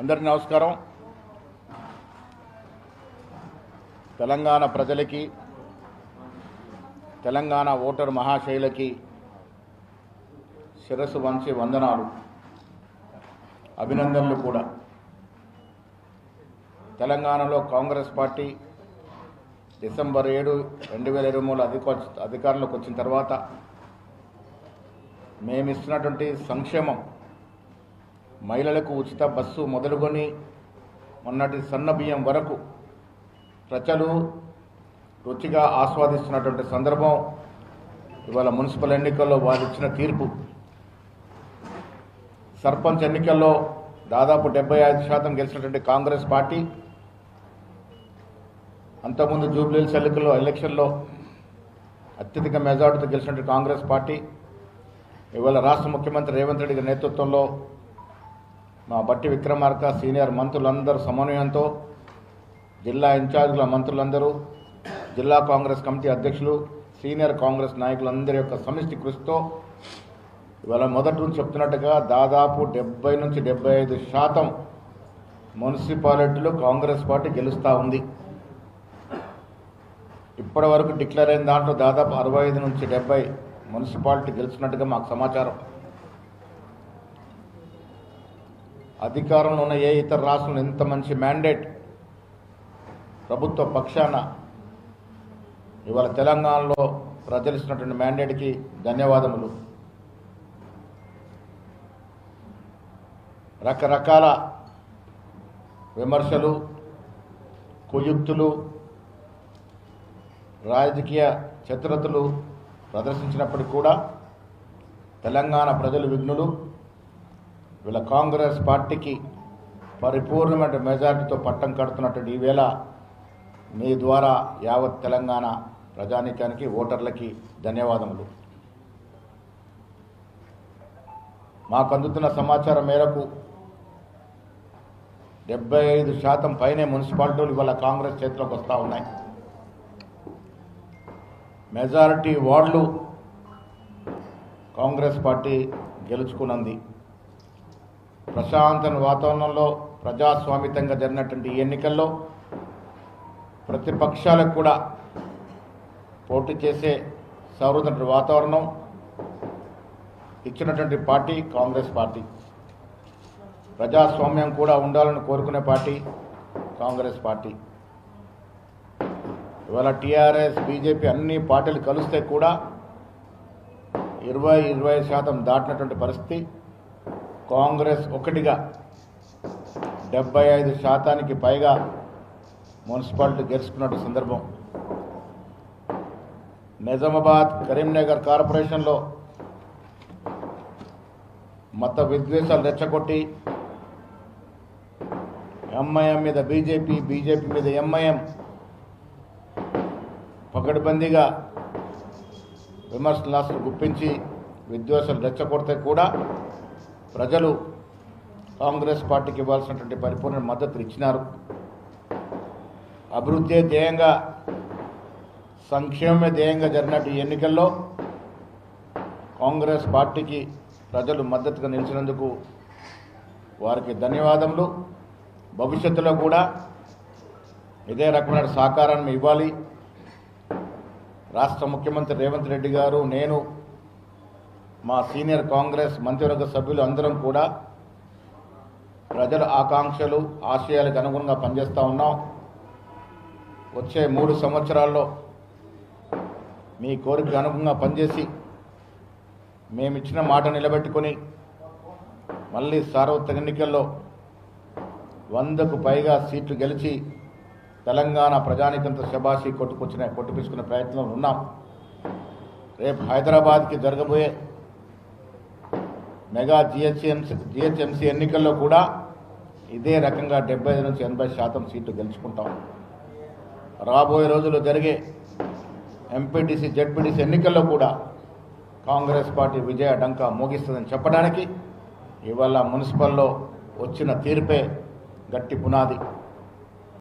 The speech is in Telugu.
అందరికీ నమస్కారం. తెలంగాణ ప్రజలకి తెలంగాణ ఓటర్ మహాశైలకి శిరస్సు వంచి వందనాలు అభినందనలు కూడా. తెలంగాణలో కాంగ్రెస్ పార్టీ డిసెంబర్ ఏడు రెండు వేల ఇరవై మూడు అధిక అధికారంలోకి వచ్చిన తర్వాత మేము ఇస్తున్నటువంటి సంక్షేమం మహిళలకు ఉచిత బస్సు మొదలుకొని మొన్నటి సన్న బియ్యం వరకు ప్రజలు రుచిగా ఆస్వాదిస్తున్నటువంటి సందర్భం ఇవాళ మున్సిపల్ ఎన్నికల్లో వారు ఇచ్చిన తీర్పు. సర్పంచ్ ఎన్నికల్లో దాదాపు డెబ్బై ఐదు శాతం గెలిచినటువంటి కాంగ్రెస్ పార్టీ. అంతకుముందు జూబ్లీహిల్స్ ఎన్నికల్లో ఎలక్షన్లో అత్యధిక మెజార్టీతో గెలిచినటువంటి కాంగ్రెస్ పార్టీ. ఇవాళ రాష్ట్ర ముఖ్యమంత్రి రేవంత్ రెడ్డి గారి నేతృత్వంలో మా బట్టి విక్రమార్క సీనియర్ మంత్రులందరూ సమన్వయంతో జిల్లా ఇన్ఛార్జీల మంత్రులందరూ జిల్లా కాంగ్రెస్ కమిటీ అధ్యక్షులు సీనియర్ కాంగ్రెస్ నాయకులందరి యొక్క సమిష్టి కృషితో ఇవాళ మొదటి నుంచి చెప్తున్నట్టుగా దాదాపు డెబ్బై నుంచి డెబ్బై ఐదు శాతం మున్సిపాలిటీలు కాంగ్రెస్ పార్టీ గెలుస్తూ ఉంది. ఇప్పటి వరకు డిక్లేర్ అయిన దాంట్లో దాదాపు అరవై ఐదు నుంచి డెబ్బై మున్సిపాలిటీ గెలిచినట్టుగా మాకు సమాచారం. అధికారంలో ఉన్న ఏ ఇతర రాష్ట్రంలో ఇంత మంచి మ్యాండేట్ ప్రభుత్వ పక్షాన ఇవాళ తెలంగాణలో ప్రజలు ఇచ్చినటువంటి మ్యాండేట్కి ధన్యవాదములు. రకరకాల విమర్శలు కుయుక్తులు రాజకీయ చతురతలు ప్రదర్శించినప్పటికీ కూడా తెలంగాణ ప్రజలు విఘ్నులు. వీళ్ళ కాంగ్రెస్ పార్టీకి పరిపూర్ణమైన మెజార్టీతో పట్టం కడుతున్నటువంటి ఈవేళ మీ ద్వారా యావత్ తెలంగాణ ప్రజానీకానికి ఓటర్లకి ధన్యవాదములు. మాకు అందుతున్న సమాచారం మేరకు డెబ్బై ఐదు శాతం పైనే మున్సిపాలిటీలు ఇవాళ కాంగ్రెస్ చేతిలోకి వస్తూ ఉన్నాయి. మెజారిటీ వార్డులు కాంగ్రెస్ పార్టీ గెలుచుకున్నది ప్రశాంత వాతావరణంలో ప్రజాస్వామితంగా జరిగినటువంటి ఈ ఎన్నికల్లో ప్రతిపక్షాలకు కూడా పోటీ చేసే సౌరటువంటి వాతావరణం ఇచ్చినటువంటి పార్టీ కాంగ్రెస్ పార్టీ. ప్రజాస్వామ్యం కూడా ఉండాలని కోరుకునే పార్టీ కాంగ్రెస్ పార్టీ. ఇవాళ T R S B J P అన్ని పార్టీలు కలిస్తే కూడా ఇరవై ఇరవై శాతం దాటినటువంటి పరిస్థితి కాంగ్రెస్ ఒకటిగా డెబ్బై ఐదు శాతానికి పైగా మున్సిపాలిటీ గెలుచుకున్నట్టు సందర్భం. నిజామాబాద్ కరీంనగర్ కార్పొరేషన్లో మత విద్వేషాలు రెచ్చగొట్టి ఎంఐఎం మీద బీజేపీ బీజేపీ మీద ఎంఐఎం పకడ్బందీగా విమర్శనాలను గుప్పించి విద్వేషాలు రెచ్చగొడితే కూడా ప్రజలు కాంగ్రెస్ పార్టీకి ఇవ్వాల్సినటువంటి పరిపూర్ణ మద్దతు ఇచ్చినారు. అభివృద్ధి ధ్యేయంగా సంక్షేమమే ధ్యేయంగా జరిగినట్టు ఈ ఎన్నికల్లో కాంగ్రెస్ పార్టీకి ప్రజలు మద్దతుగా నిలిచినందుకు వారికి ధన్యవాదములు. భవిష్యత్తులో కూడా ఇదే రకమైన సహకారాన్ని ఇవ్వాలి. రాష్ట్ర ముఖ్యమంత్రి రేవంత్ రెడ్డి గారు నేను మా సీనియర్ కాంగ్రెస్ మంత్రివర్గ సభ్యులు అందరం కూడా ప్రజల ఆకాంక్షలు ఆశయాలకు అనుగుణంగా పనిచేస్తూ ఉన్నాం. వచ్చే మూడు సంవత్సరాల్లో మీ కోరికకు అనుగుణంగా పనిచేసి మేము ఇచ్చిన మాట నిలబెట్టుకొని మళ్ళీ సార్వత్రిక ఎన్నికల్లో వందకు పైగా సీట్లు గెలిచి తెలంగాణ ప్రజానికంత శబాషి కొట్టుకొచ్చిన కొట్టుపించుకునే ప్రయత్నంలో ఉన్నాం. రేపు హైదరాబాద్కి జరగబోయే మెగా జిహెచ్ఎంసీ జిహెచ్ఎంసీ ఎన్నికల్లో కూడా ఇదే రకంగా డెబ్బై ఐదు నుంచి ఎనభై శాతం సీట్లు గెలుచుకుంటాం. రాబోయే రోజుల్లో జరిగే ఎంపీటీసీ జెడ్పీటీసీ ఎన్నికల్లో కూడా కాంగ్రెస్ పార్టీ విజయ డంకా మోగిస్తుందని చెప్పడానికి ఇవాళ మున్సిపల్లో వచ్చిన తీర్పే గట్టి పునాది.